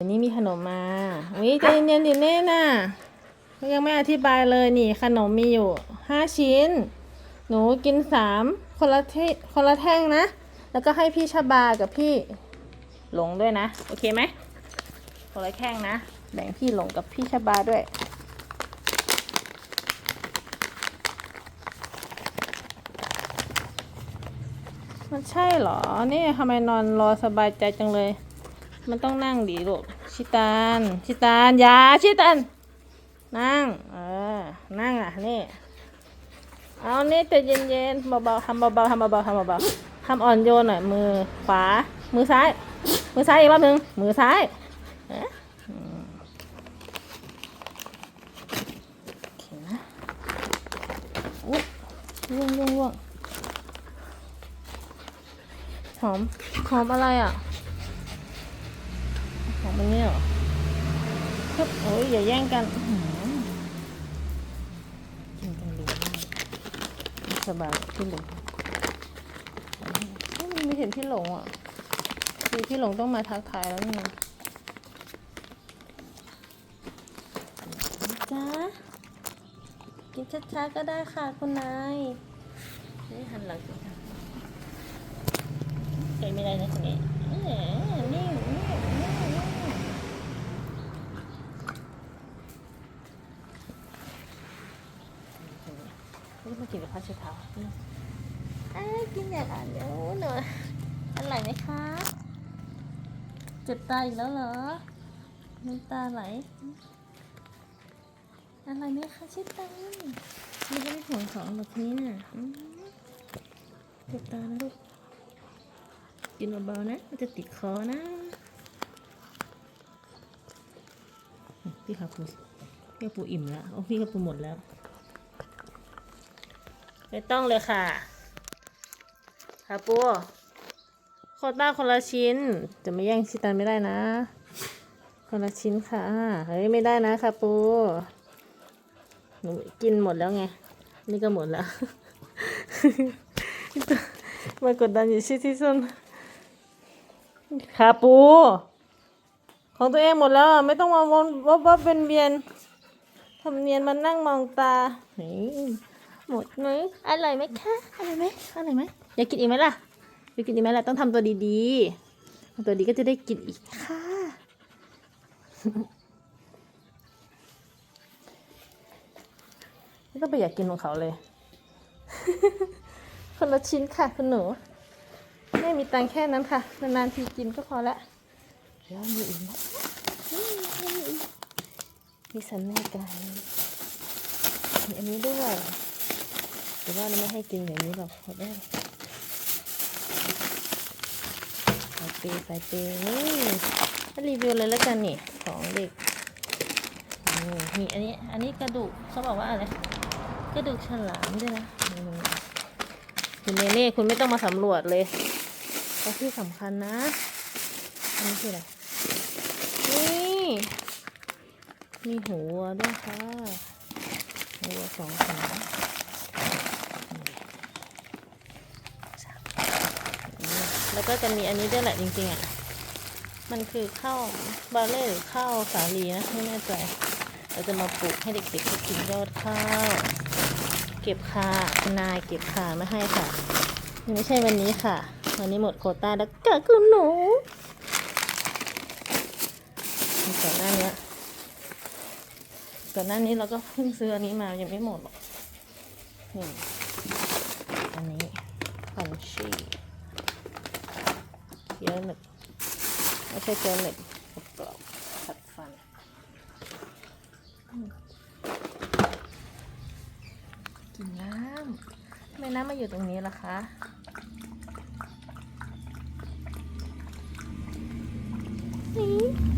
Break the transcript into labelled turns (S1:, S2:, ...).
S1: อันนี้มีขนมมาอุ้ยใจเย็นๆดิเน่น่ะยังไม่อธิบายเลยนี่ ขนมมีอยู่ห้าชิ้น หนูกินสามคนละเทคนละแท่งนะ แล้วก็ให้พี่ชบากับพี่หลงด้วยนะ โอเคไหมคนละแท่งนะ แบ่งพี่หลงกับพี่ชบาด้วย มันใช่เหรอ นี่ทำไมนอนรอสบายใจจังเลย มันต้องนั่งดีลูกชิตานชิตานอยาชิตานนั่ง เออ นั่งอะ นี่ เอานี่แต่เย็นๆเบาๆทำเบาๆทำเบาๆทำเบาๆทำอ่อนโยนหน่อย มือขวา มือซ้าย มือซ้ายอีกรอบหนึ่งมือซ้ายล่วงว่วงว่วงหอม หอมอะไรอะ ของมันเนี่ยเหรอ ฮึบโอ้ยอย่าแย่งกันกินกันดีมากสบายพี่หลงเอ้ยไม่เห็นพี่หลงอะคือพี่หลงต้องมาทักทายแล้วนี่นะจ้ากินช้าๆก็ได้ค่ะคุณนายนี่หันหลังสิคะเกยไม่ได้นะคนนี้เอ้งนิ่งนิ่งนิ่ง นี่มากินกับผ้าเช็ดเท้าอ้ยกินอย่างอ่านเดียวหน่อยอร่อยไหมคะ เจ็บตาอีกแล้วเหรอน้ำตาไหลอะไรไหมคะเช็ดตาไม่ได้ห่วงของแบบนี้น่ะเจ็บตานะลูกกินเบาๆนะ มันจะติดคอนะ พี่ขาปูพี่ขาปูอิ่มแล้ว โอ้พี่ขาปูหมดแล้ว ไม่ต้องเลยค่ะค่ะปูโคต้าคนละชิ้น จะไม่แย่งชิตันไม่ได้นะ คนละชิ้นค่ะเฮ้ยไม่ได้นะค่ะปูหนูกินหมดแล้วไง นี่ก็หมดแล้ว มากดดันอยู่ชิที่สุดค่ะปู ของตัวเองหมดแล้ว ไม่ต้องมาวนวับวับเป็นเวียนทำเนียนมานั่งมองตาเฮ้ย หมดไหมอร่อยไหมคะอร่อยไหมอร่อยไหมอยากกินอีกไหมล่ะอยากกินอีกไหมล่ะต้องทำตัวดีๆทำตัวดีก็จะได้กินอีกค่ะไม่ต้องไปอยากกินของเขาเลย คนละชิ้นค่ะคุณหนูไม่มีตังค์แค่นั้นค่ะ นานๆทีกินก็พอละเดี๋ยวมีอีกนะอืมมีอีกมีสันในไก่มีอันนี้ด้วย แต่ว่าไม่ให้กินอย่างนี้หรอกเพราได้สายเปย์สายเปย์นี่รีวิวเลยแล้วกันนี่ของเด็กมีอันนี้ อันนี้กระดูกเขาบอกว่าอะไร กระดูกฉลามด้วยนะคุณเนเน่คุณไม่ต้องมาสำรวจเลยเพราะที่สำคัญนะ อันนี้คืออะไร นี่ มีหัวด้วยค่ะหัวสองขา แล้วก็จะมีอันนี้ด้วยแหละจริงๆอะ มันคือข้าวบาเล่หรือข้าวสาลีนะไม่แน่ใจ เราจะมาปลูกให้เด็กๆกินยอดข้าว เก็บค่ะคุณนายเก็บค่ะไม่ให้ค่ะ ไม่ใช่วันนี้ค่ะ วันนี้หมดโควต้าแล้วก็คุณหนูก่อนหน้านี้ก่อนหน้านี้เราก็เพิ่งซื้ออันนี้มายังไม่หมดหรอกนี่อันนี้พันชี่ เยอะหนึบไม่ใช่เจอเน็ตกรอบๆขัดฟันอืมกินน้ำทำไมน้ำมาอยู่ตรงนี้ล่ะคะนี่